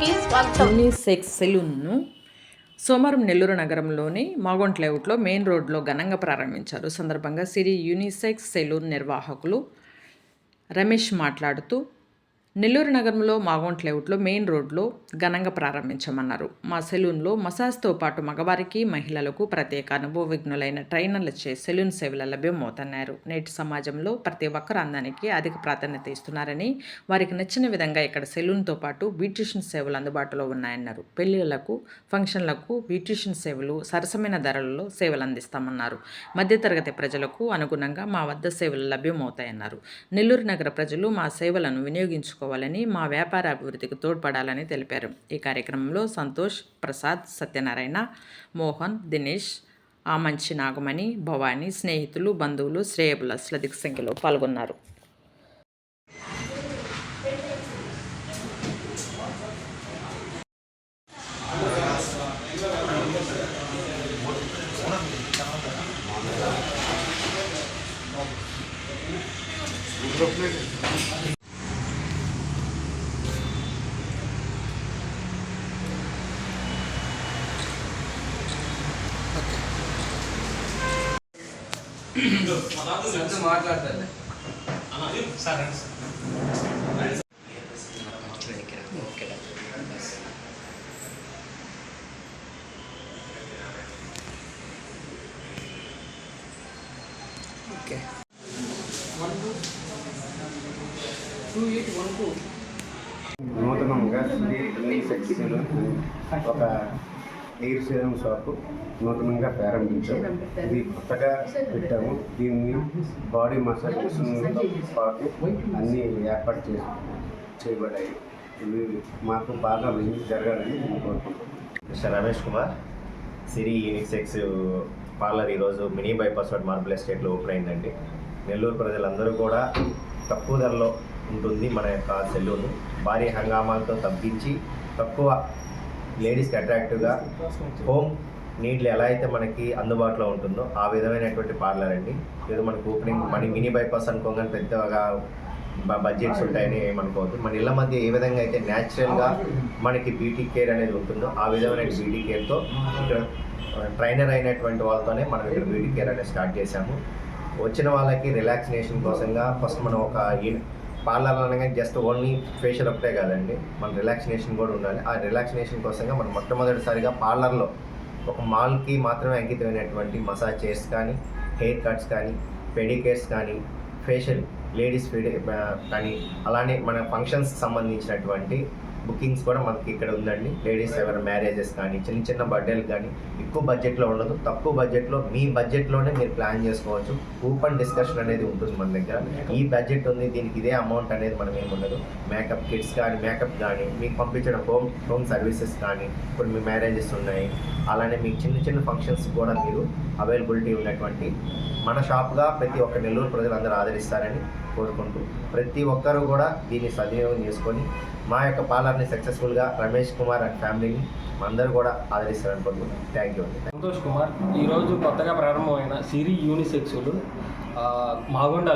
కి స్వాగతం యూనిసెక్స్ సెలూన్ను సోమవారం నెల్లూరు నగరంలోని మాగొంట్ లేఅవుట్లో మెయిన్ రోడ్లో ఘనంగా ప్రారంభించారు. సందర్భంగా సిరి యూనిసెక్స్ సెలూన్ నిర్వాహకులు రమేష్ మాట్లాడుతూ నెల్లూరు నగరంలో మాగొంట్ లేఅవుట్లో మెయిన్ రోడ్లో ఘనంగా ప్రారంభించమన్నారు. మా సెలూన్లో మసాజ్తో పాటు మగవారికి మహిళలకు ప్రత్యేక అనుభవజ్ఞులైన ట్రైనర్లచే సెలూన్ సేవల లభ్యమవుతున్నారు నేటి సమాజంలో ప్రతి ఒక్కరు అందానికి అధిక ప్రాధాన్యత ఇస్తున్నారని వారికి నచ్చిన విధంగా ఇక్కడ సెలూన్తో పాటు బ్యూటిషియన్ సేవలు అందుబాటులో ఉన్నాయన్నారు. పెళ్ళిళ్ళకు ఫంక్షన్లకు బ్యూటిషియన్ సేవలు సరసమైన ధరలలో సేవలు అందిస్తామన్నారు. మధ్యతరగతి ప్రజలకు అనుగుణంగా మా వద్ద సేవలు లభ్యమవుతాయన్నారు నెల్లూరు నగర ప్రజలు మా సేవలను వినియోగించుకో వినియోగించుకోవాలని మా వ్యాపార అభివృద్ధికి తోడ్పడాలని తెలిపారు. ఈ కార్యక్రమంలో సంతోష్ ప్రసాద్ సత్యనారాయణ మోహన్ దినేష్ ఆమంచి నాగమణి భవానీ స్నేహితులు బంధువులు శ్రేయబులస్ల అధిక సంఖ్యలో పాల్గొన్నారు. మాట్లాడతాను. నూతనంగా శ్రీ యూనిసెక్స్ సెలూన్ ఒక ఎయిర్ సేలం షాపు నూతనంగా ప్రారంభించాము ఇది కొత్తగా పెట్టాము. దీన్ని బాడీ మసాజ్ పాటు అన్నీ ఏర్పాటు చేసి చేయబడ్డాయి. ఇవి మాకు బాగా జరగాలని నేను కోరుకుంటున్నాను రమేష్ కుమార్ సిరి యూనిసెక్స్ పార్లర్ ఈరోజు మినీ బైపాస్ రోడ్ మార్బుల్ ఎస్టేట్లో ఓపెన్ అయిందండి. నెల్లూరు ప్రజలందరూ కూడా తక్కువ ధరలో ఉంటుంది మన యొక్క సెలూన్. భారీ హంగామాలతో తగ్గించి తక్కువ లేడీస్కి అట్రాక్టివ్గా హోమ్ నీడ్లు ఎలా అయితే మనకి అందుబాటులో ఉంటుందో ఆ విధమైనటువంటి పార్లర్ అండి. ఏదో మనకు ఓపెనింగ్ మన మినీ బైపాస్ అనుకోగానే పెద్దగా బడ్జెట్స్ ఉంటాయని ఏమనుకోవద్దు. మన ఇళ్ళ మధ్య ఏ విధంగా అయితే న్యాచురల్గా మనకి బ్యూటీ కేర్ అనేది ఉంటుందో ఆ విధమైన బ్యూటీ కేర్తో ఇక్కడ ట్రైనర్ అయినటువంటి వాళ్ళతోనే మనం ఇక్కడ బ్యూటీ కేర్ అనేది స్టార్ట్ చేశాము. వచ్చిన వాళ్ళకి రిలాక్సినేషన్ కోసంగా ఫస్ట్ మనం ఒక పార్లర్ అనగానే జస్ట్ ఓన్లీ ఫేషియల్ ఒకటే కాదండి. మన రిలాక్సినేషన్ కూడా ఉండాలి. ఆ రిలాక్సినేషన్ కోసంగా మనం మొట్టమొదటిసారిగా పార్లర్లో ఒక మాల్కి మాత్రమే అంకితమైనటువంటి మసాజ్ చైర్స్ కానీ హెయిర్ కట్స్ కానీ పెడికేర్స్ కానీ ఫేషియల్ లేడీస్ ఫీడ్ కానీ అలానే మన ఫంక్షన్స్ సంబంధించినటువంటి బుకింగ్స్ కూడా మనకి ఇక్కడ ఉందండి. లేడీస్ ఎవరి మ్యారేజెస్ కానీ చిన్న చిన్న బర్త్డేలు కానీ ఎక్కువ బడ్జెట్లో ఉండదు. తక్కువ బడ్జెట్లో మీ బడ్జెట్లోనే మీరు ప్లాన్ చేసుకోవచ్చు. కూపన్ డిస్కషన్ అనేది ఉంటుంది మన దగ్గర. ఈ బడ్జెట్ ఉంది దీనికి ఇదే అమౌంట్ అనేది మనం ఏమి ఉండదు. మేకప్ కిట్స్ కానీ మేకప్ కానీ మీకు పంపించిన హోమ్ హోమ్ సర్వీసెస్ కానీ ఇప్పుడు మీ మ్యారేజెస్ ఉన్నాయి. అలానే మీకు చిన్న చిన్న ఫంక్షన్స్ కూడా మీరు అవైలబిలిటీ ఉన్నటువంటి మన షాప్గా ప్రతి ఒక్క నెల్లూరు ప్రజలందరూ ఆదరిస్తారని కోరుకుంటూ ప్రతి ఒక్కరూ కూడా దీన్ని సద్వినియోగం చేసుకొని మా యొక్క పార్లర్ని సక్సెస్ఫుల్గా రమేష్ కుమార్ అండ్ ఫ్యామిలీని అందరూ కూడా ఆదరిస్తారని కోరుకుంటున్నాను థ్యాంక్ యూ అండి సంతోష్ కుమార్ ఈరోజు కొత్తగా ప్రారంభమైన సిరి యూనిసెక్సులు ఆ, మాగొండ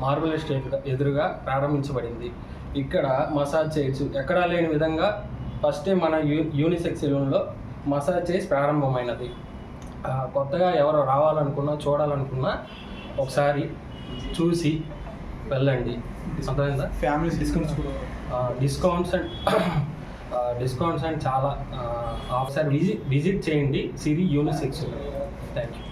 మార్బుల్ ఎస్టేట్ ఎదురుగా ప్రారంభించబడింది. ఇక్కడ మసాజ్ చేయొచ్చు ఎక్కడా లేని విధంగా ఫస్ట్ మన యూ యూనిసెక్స్ సెలూన్లో మసాజ్ చేసి ప్రారంభమైనది. కొత్తగా ఎవరు రావాలనుకున్నా చూడాలనుకున్నా ఒకసారి చూసి వెళ్ళండి. Family discounts discounts and discounts and చాలా ఒకసారి విజిట్ విజిట్ చేయండి. సిరి యూనిసెక్స్ థ్యాంక్ యూ